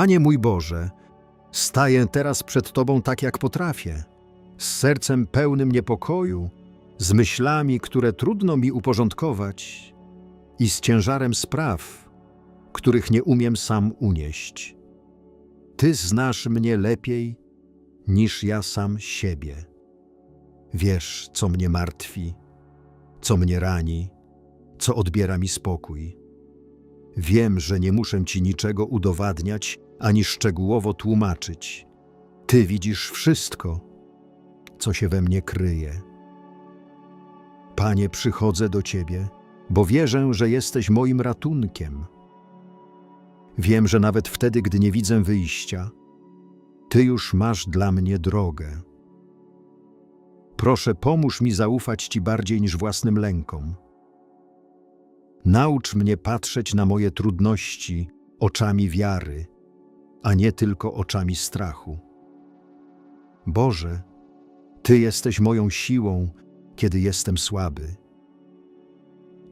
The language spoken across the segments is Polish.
Panie mój Boże, staję teraz przed Tobą tak, jak potrafię, z sercem pełnym niepokoju, z myślami, które trudno mi uporządkować i z ciężarem spraw, których nie umiem sam unieść. Ty znasz mnie lepiej niż ja sam siebie. Wiesz, co mnie martwi, co mnie rani, co odbiera mi spokój. Wiem, że nie muszę Ci niczego udowadniać ani szczegółowo tłumaczyć. Ty widzisz wszystko, co się we mnie kryje. Panie, przychodzę do Ciebie, bo wierzę, że jesteś moim ratunkiem. Wiem, że nawet wtedy, gdy nie widzę wyjścia, Ty już masz dla mnie drogę. Proszę, pomóż mi zaufać Ci bardziej niż własnym lękom. Naucz mnie patrzeć na moje trudności oczami wiary, a nie tylko oczami strachu. Boże, Ty jesteś moją siłą, kiedy jestem słaby.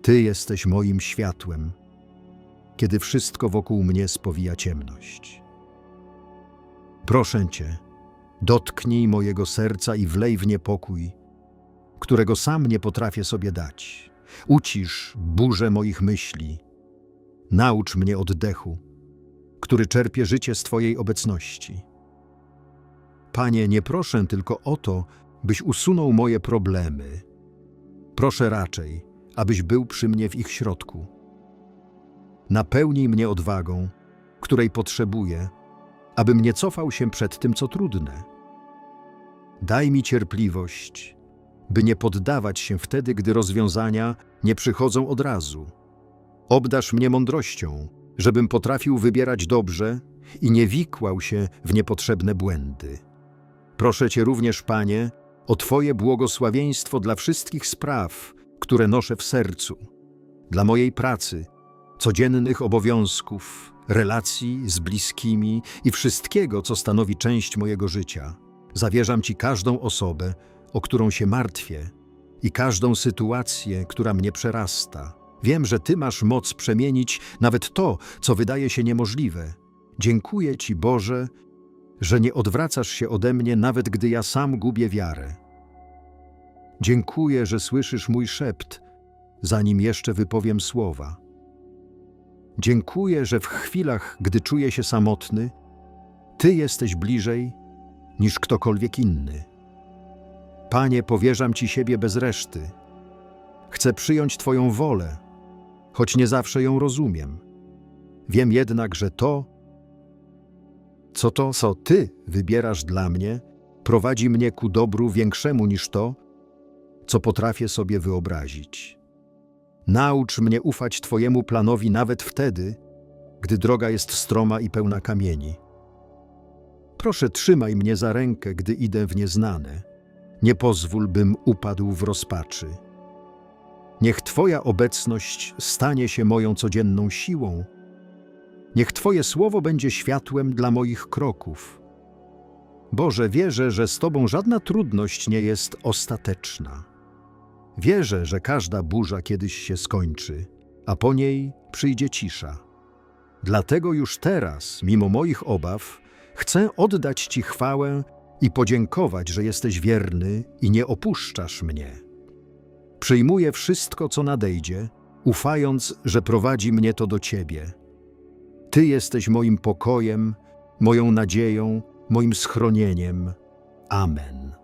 Ty jesteś moim światłem, kiedy wszystko wokół mnie spowija ciemność. Proszę Cię, dotknij mojego serca i wlej w nie pokój, którego sam nie potrafię sobie dać. Ucisz burzę moich myśli. Naucz mnie oddechu, który czerpie życie z Twojej obecności. Panie, nie proszę tylko o to, byś usunął moje problemy. Proszę raczej, abyś był przy mnie w ich środku. Napełnij mnie odwagą, której potrzebuję, abym nie cofał się przed tym, co trudne. Daj mi cierpliwość, by nie poddawać się wtedy, gdy rozwiązania nie przychodzą od razu. Obdasz mnie mądrością, żebym potrafił wybierać dobrze i nie wikłał się w niepotrzebne błędy. Proszę Cię również, Panie, o Twoje błogosławieństwo dla wszystkich spraw, które noszę w sercu, dla mojej pracy, codziennych obowiązków, relacji z bliskimi i wszystkiego, co stanowi część mojego życia. Zawierzam Ci każdą osobę, o którą się martwię i każdą sytuację, która mnie przerasta. Wiem, że Ty masz moc przemienić nawet to, co wydaje się niemożliwe. Dziękuję Ci, Boże, że nie odwracasz się ode mnie, nawet gdy ja sam gubię wiarę. Dziękuję, że słyszysz mój szept, zanim jeszcze wypowiem słowa. Dziękuję, że w chwilach, gdy czuję się samotny, Ty jesteś bliżej niż ktokolwiek inny. Panie, powierzam Ci siebie bez reszty. Chcę przyjąć Twoją wolę, choć nie zawsze ją rozumiem. Wiem jednak, że to, co to, co Ty wybierasz dla mnie, prowadzi mnie ku dobru większemu niż to, co potrafię sobie wyobrazić. Naucz mnie ufać Twojemu planowi nawet wtedy, gdy droga jest stroma i pełna kamieni. Proszę, trzymaj mnie za rękę, gdy idę w nieznane. Nie pozwól, bym upadł w rozpaczy. Niech Twoja obecność stanie się moją codzienną siłą. Niech Twoje słowo będzie światłem dla moich kroków. Boże, wierzę, że z Tobą żadna trudność nie jest ostateczna. Wierzę, że każda burza kiedyś się skończy, a po niej przyjdzie cisza. Dlatego już teraz, mimo moich obaw, chcę oddać Ci chwałę i podziękować, że jesteś wierny i nie opuszczasz mnie. Przyjmuję wszystko, co nadejdzie, ufając, że prowadzi mnie to do Ciebie. Ty jesteś moim pokojem, moją nadzieją, moim schronieniem. Amen.